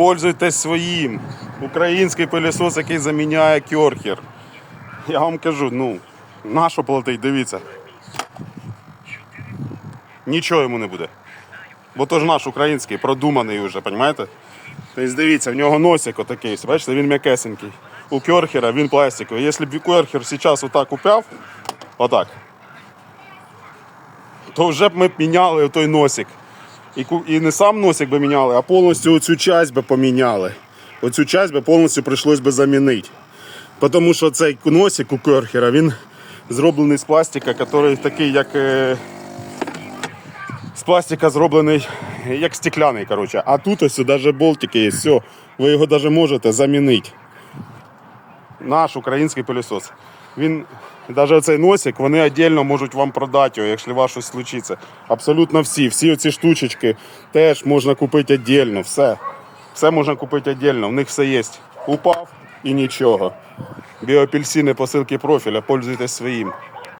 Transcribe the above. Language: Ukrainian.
Пользуйтесь своїм. Український пилісос, який заміняє кьорхер. Я вам кажу, ну, нащо платить, дивіться. Нічого йому не буде. Бо то ж наш український, продуманий вже, розумієте? Тобто дивіться, в нього носик отакий, бачите, він м'якесенький. У кьорхера він пластиковий. Якщо б кьорхер зараз отак упяв, отак, то вже б ми б міняли той носик. І, і не сам носик би міняли, а повністю оцю часть би поміняли. Оцю часть би повністю прийшлось би замінити. Тому що цей носик у Керхера, він зроблений з пластика, який такий, як. е, З пластика зроблений як стекляний, коротше. А тут ось навіть болтики є, все, ви його навіть можете замінити. Наш український пилісос. Він, навіть оцей носик, вони віддільно можуть вам продати його, якщо вас щось случиться. Абсолютно всі. Всі ці штучечки теж можна купити віддільно. Все. Все можна купити віддільно, в них все є. Упав і нічого. Біоапельсини посилки профіля, пользуйтесь своїм.